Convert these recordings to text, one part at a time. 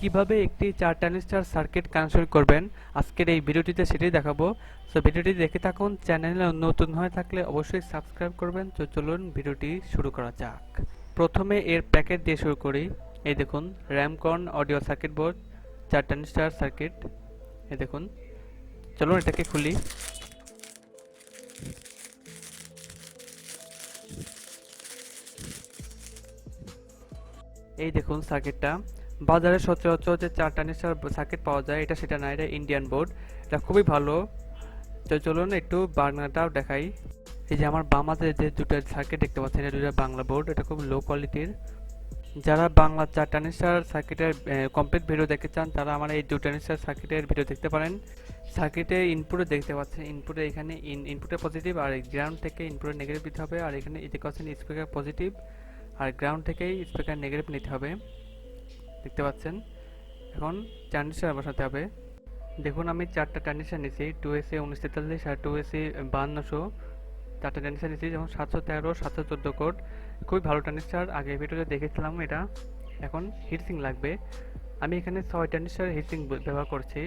কীভাবে একটি চার ট্রানজিস্টর সার্কিট কানেকশন করবেন? আজকের এই ভিডিওটিতে সেটাই দেখাবো। সো ভিডিওটি দেখে থাকুন চ্যানেলে নতুন হয়ে থাকলে অবশ্যই সাবস্ক্রাইব করবেন। তো চলুন ভিডিওটি শুরু করা যাক। প্রথমে এর প্যাকেট দিয়ে শুরু করি। এই দেখুন র্যামকন অডিও সার্কিট বোর্ড চার ট্রানজিস্টর সার্কিট এই দেখুন, চলুন এটাকে খুলি। এই দেখুন সার্কিটটা বাজারে সচরাচর যে চার ট্রানজিস্টর সার্কিট পাওয়া যায়, এটা সেটা না, এটা ইন্ডিয়ান বোর্ড এটা খুবই ভালো। তো চলুন একটু বাংলাটাও দেখাই। এই যে আমার বামাতে যে দুটো সার্কিট দেখতে পাচ্ছেন, এটা দুটো বাংলা বোর্ড এটা খুব লো কোয়ালিটির যারা বাংলা চার ট্রানজিস্টর সার্কিটের কমপ্লিট ভিডিও দেখতে চান, তারা আমার এই দু ট্রানজিস্টর সার্কিটের ভিডিও দেখতে পারেন। সার্কিটে ইনপুটে দেখতে পাচ্ছেন ইনপুটে এখানে ইন ইনপুটে পজিটিভ আর গ্রাউন্ড থেকে ইনপুটে নেগেটিভ দিতে হবে, আর এখানে দেখতে পাচ্ছেন স্পিকার পজিটিভ আর গ্রাউন্ড থেকেই স্পিকার নেগেটিভ নিতে হবে। দেখতে পাচ্ছেন? এখন ট্রানজিস্টার বসাতে হবে। দেখুন, আমি চারটা ট্রানজিস্টার নিয়েছি। টু এসি উনিশ তেতাল্লিশ আর টু এসি বান্নশো চারটা ট্রানজিস্টার নিয়েছি, যেমন সাতশো তেরো, সাতশো চোদ্দ কোড খুবই ভালো ট্রানজিস্টার আগে ভিডিওতে দেখেছিলাম এটা। এখন হিটসিং লাগবে। আমি এখানে ছয় ট্রানজিস্টার হিটসিং ব্যবহার করছি।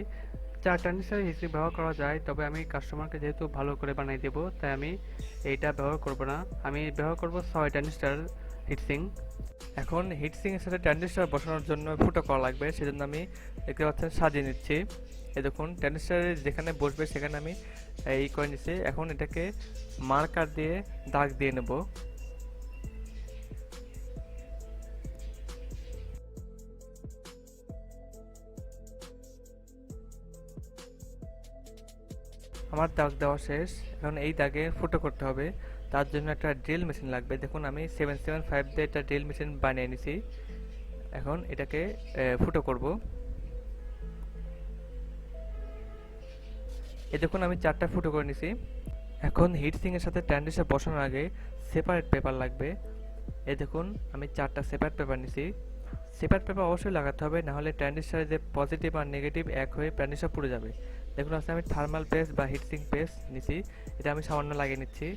চার ট্রানজিস্টার হিটসিং ব্যবহার করা যায়, তবে আমি কাস্টমারকে যেহেতু ভালো করে বানিয়ে দেবো, তাই আমি এইটা ব্যবহার করব না। আমি ব্যবহার করব ছয় ট্রানজিস্টার হিটসিং। এখন হিটসিং এর সাথে ট্রানজিস্টার বসানোর জন্য ফুটো করা লাগবে, সেজন্য আমি দেখতে পাচ্ছেন সাজিয়ে নিচ্ছি। এই দেখুন ট্রানজিস্টার যেখানে বসবে সেখানে আমি এই করে নিচ্ছি এখন এটাকে মার্কার দিয়ে দাগ দিয়ে নেব। আমার দাগ দেওয়া শেষ। এখন এই দাগে ফুটো করতে হবে। তার জন্য একটা ড্রিল মেশিন লাগবে। দেখুন, আমি সেভেন সেভেন ফাইভ দিয়ে একটা ড্রিল মেশিন বানিয়ে নিছি। এখন এটাকে ফুটো করব। এ দেখুন, আমি চারটা ফুটো করে নিছি। এখন হিট সিংয়ের সাথে ট্যান্ডিসে বসানোর আগে সেপারেট পেপার লাগবে। এ দেখুন, আমি চারটা সেপারেট পেপার নিছি। সেপারেট পেপার অবশ্যই লাগাতে হবে, নাহলে ট্যান্ডিস্টারে যে পজিটিভ আর নেগেটিভ এক হয়ে ট্যান্ডিস্টার পুড়ে যাবে। দেখুন আজকে আমি থার্মাল পেস্ট বা হিটসিং পেস্ট নিছি। এটা আমি সামান্য লাগিয়ে নিচ্ছি।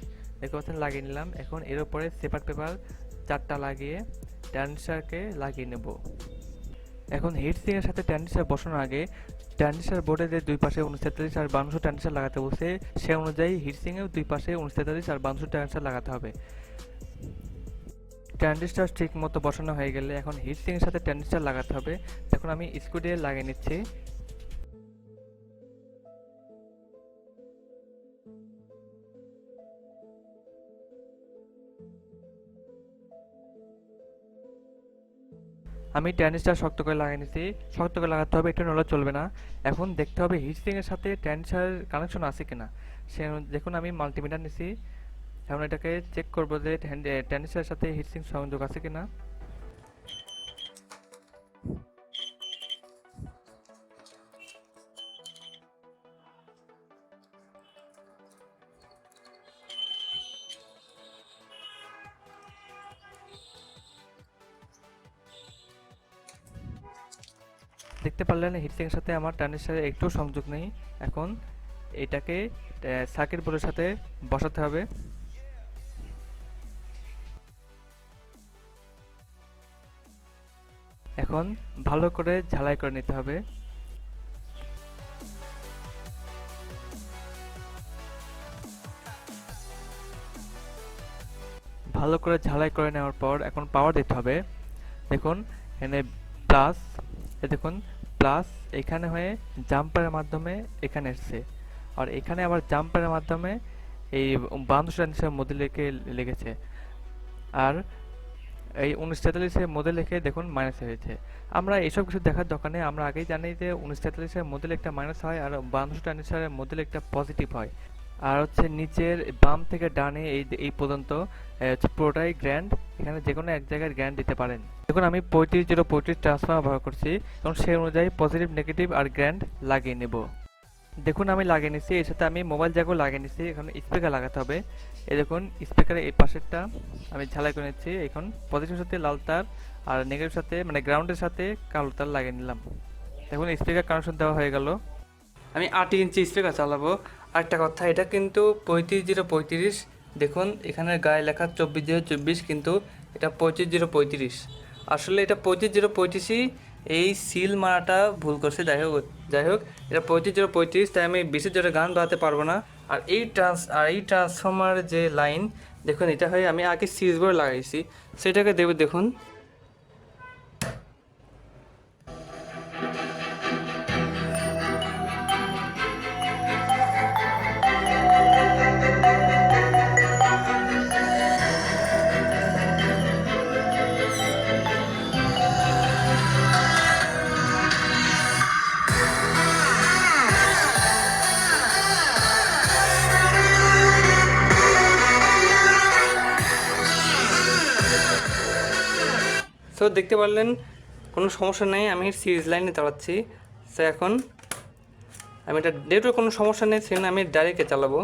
দেখতে পাচ্ছেন, লাগিয়ে নিলাম। এখন এর উপরে সেপার পেপার চারটা লাগিয়ে ট্যান্ডিস্টারকে লাগিয়ে নেব। এখন হিটসিং এর সাথে ট্যান্ডিস্টার বসানোর আগে ট্যান্ডিস্টার বোর্ডে যে দুই পাশে উনতেতাল্লিশ আর বাউন্নশো ট্যান্ডিস্টার লাগাতে বলছে সে অনুযায়ী হিটসিং এও দুই পাশে উনতেতাল্লিশ আর বাউন্নশো ট্যান্ডিস্টার লাগাতে হবে। ট্যান্ডিস্টার ঠিক মতো বসানো হয়ে গেলে এখন হিটসিং এর সাথে ট্যান্ডিস্টার লাগাতে হবে। এখন আমি দিয়ে লাগিয়ে নিচ্ছি। আমি ট্যানিসটা শক্ত করে লাগিয়ে নিছি। শক্ত করে লাগাতে হবে এটা নলে চলবে না। এখন দেখতে হবে হিটসিংয়ের সাথে ট্যানিসার কানেকশন আছে কিনা। সে দেখুন আমি মাল্টিমিটার নিছি। এখন এটাকে চেক করব যে ট্যানিসের সাথে হিটসিং সংযোগ আছে কিনা। দেখতে পারলেন হিটসিং এর সাথে আমার টানের সাথে একটু সংযোগ নেই। এখন এটাকে সার্কিট বোর্ডের সাথে বসাতে হবে। এখন ভালো করে ঝালাই করে নিতে হবে। ভালো করে ঝালাই করে নেওয়ার পর এখন পাওয়ার দিতে হবে। দেখুন, এখানে প্লাস দেখুন প্লাস এখানে হয়ে জাম্পারের মাধ্যমে এখানে এসছে। আর এখানে আবার জাম্পারের মাধ্যমে এই বাউন্নশো ট্রানজিস্টার মধ্যে লেগে লেগেছে। আর এই উনিশ তেতাল্লিশের মধ্যে লিখে দেখুন মাইনাস হয়েছে। আমরা এইসব কিছু দেখার দোকানে আমরা আগেই জানি যে উনিশ তেতাল্লিশের মধ্যে একটা মাইনাস হয় আর বাউন্নশো ট্রানজিস্টারের মধ্যে একটা পজিটিভ হয়। আর হচ্ছে নিচের বাম থেকে ডানে এই এই পর্যন্ত হচ্ছে পুরোটাই গ্র্যান্ড এখানে যে কোনো এক জায়গায় গ্র্যান্ড দিতে পারেন। দেখুন আমি পঁয়ত্রিশ জিরো পঁয়ত্রিশ ট্রান্সফার ব্যবহার করছি এবং সেই অনুযায়ী পজিটিভ নেগেটিভ আর গ্র্যান্ড লাগিয়ে নেব। দেখুন আমি লাগিয়ে নিচ্ছি এর সাথে আমি মোবাইল জ্যাকও লাগিয়ে নিচ্ছি এখন স্পিকার লাগাতে হবে। এই দেখুন স্পিকারের এই পাশেরটা আমি ঝালাই করে নিচ্ছি। এখন পজিটিভ সাথে লাল তার আর নেগেটিভ সাথে মানে গ্রাউন্ডের সাথে কালো তার লাগিয়ে নিলাম। দেখুন স্পিকার কানেকশন দেওয়া হয়ে গেল। আমি আট ইঞ্চি স্পিকার চালাবো। আরেকটা কথা, এটা কিন্তু পঁয়ত্রিশ জিরো পঁয়ত্রিশ। দেখুন, এখানে গায়ে লেখা চব্বিশ জিরো চব্বিশ, কিন্তু এটা পঁচিশ জিরো পঁয়ত্রিশ। আসলে এটা পঁয়ত্রিশ জিরো পঁয়ত্রিশই এই সিল মারাটা ভুল করছে, যাই হোক যাই হোক, এটা পঁয়ত্রিশ জিরো পঁয়ত্রিশ, তাই আমি বিশেষ জোরে গান বাড়াতে পারব না। আর এই ট্রান্স, আর এই ট্রান্সফর্মার যে লাইন, দেখুন, এটা হয়ে আমি আগে সিরিজ বোর্ড লাগাইছি, সেটাকে দেবে, দেখুন। সো দেখতে পারলেন, কোনো সমস্যা নেই, আমি সিরিজ লাইনে চালাচ্ছি সো এখন আমি এটা ডেটও কোনো সমস্যা নেই সেখানে আমি ডাইরেক্টে চালাবো।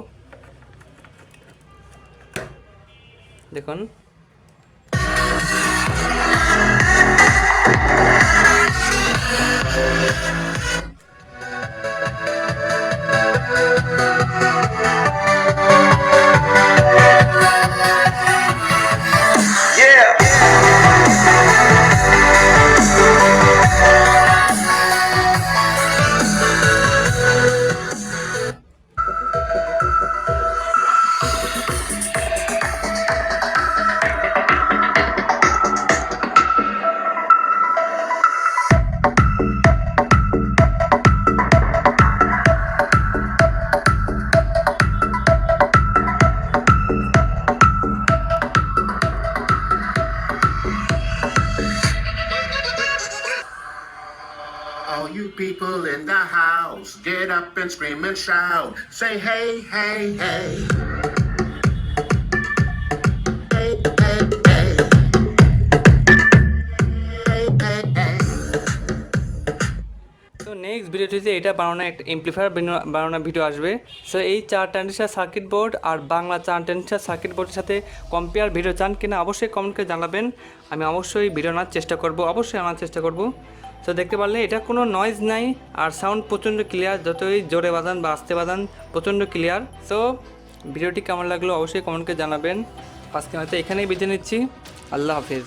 দেখুন। All you people in the house, get up and scream and shout. Say hey, hey, hey. তো নেক্সট ভিডিওটিতে এটা বানানো একটা এমপ্লিফায়ার বানানো ভিডিও আসবে। সো এই চার ট্রানজিস্টার সার্কিট বোর্ড আর বাংলা চার ট্রানজিস্টার সার্কিট বোর্ডের সাথে কম্পেয়ার ভিডিও চান কিনা অবশ্যই কমেন্ট করে জানাবেন। আমি অবশ্যই ভিডিও আনার চেষ্টা করব অবশ্যই আনার চেষ্টা করব। তো দেখতে পারলে এটা কোনো নয়েজ নাই আর সাউন্ড প্রচণ্ড ক্লিয়ার যতই জোরে বাজান বা আস্তে বাজান, প্রচণ্ড ক্লিয়ার সো ভিডিওটি কেমন লাগল অবশ্যই কমেন্টকে জানাবেন। আজকে হয়তো এখানেই বেঁচে নিচ্ছি। আল্লাহ হাফিজ।